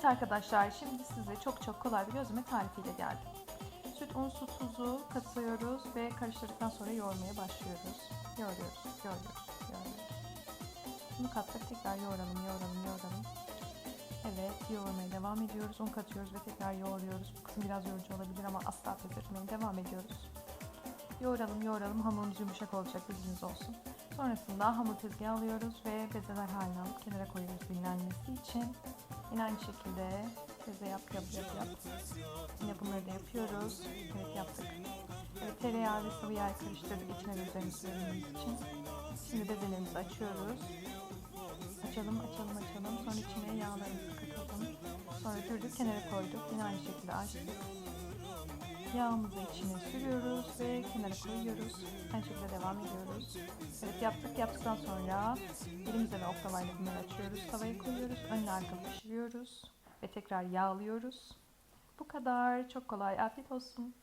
Evet arkadaşlar şimdi size çok çok kolay bir gözleme tarifiyle geldim. Süt, un, su, tuzu katıyoruz ve karıştırdıktan sonra yoğurmaya başlıyoruz. Yoğuruyoruz, yoğuruyoruz, yoğuruyoruz. Bunu kattık tekrar yoğuralım, yoğuralım, yoğuralım. Evet yoğurmaya devam ediyoruz. Un katıyoruz ve tekrar yoğuruyoruz. Bu kısım biraz yorucu olabilir ama asla pes. Devam ediyoruz. Yoğuralım yoğuralım hamurumuz yumuşak olacak bilginiz olsun. Sonrasında hamur tezgahı alıyoruz ve bezeler haline alıp kenara koyuyoruz dinlenmesi için. Yine aynı şekilde beze yap yap yap yap. Yine bunları da yapıyoruz. Evet yaptık. Evet, tereyağı ve sıvı yağ karıştırdık içine de üzerine sürmemiz için. Şimdi bezelerimizi açıyoruz. Açalım açalım açalım. Sonra içine yağlarımızı katalım. Sonra sürdük kenara koyduk. Yine aynı şekilde açtık. Yağımızı içine sürüyoruz ve kenara koyuyoruz. Aynı şekilde devam ediyoruz. Evet yaptık. Yaptıktan sonra elimizle ve oklavayla bunları açıyoruz. Tavaya koyuyoruz. Önüne arka pişiriyoruz. Ve tekrar yağlıyoruz. Bu kadar. Çok kolay. Afiyet olsun.